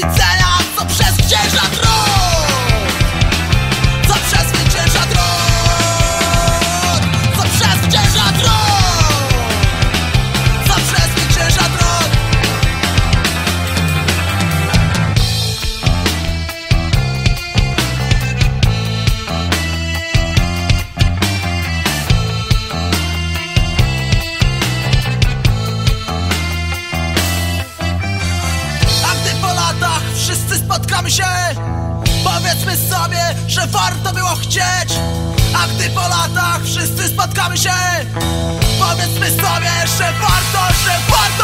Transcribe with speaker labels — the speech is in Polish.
Speaker 1: 在。Się. Powiedzmy sobie, że warto było chcieć. A gdy po latach wszyscy spotkamy się Powiedzmy sobie, że warto, że warto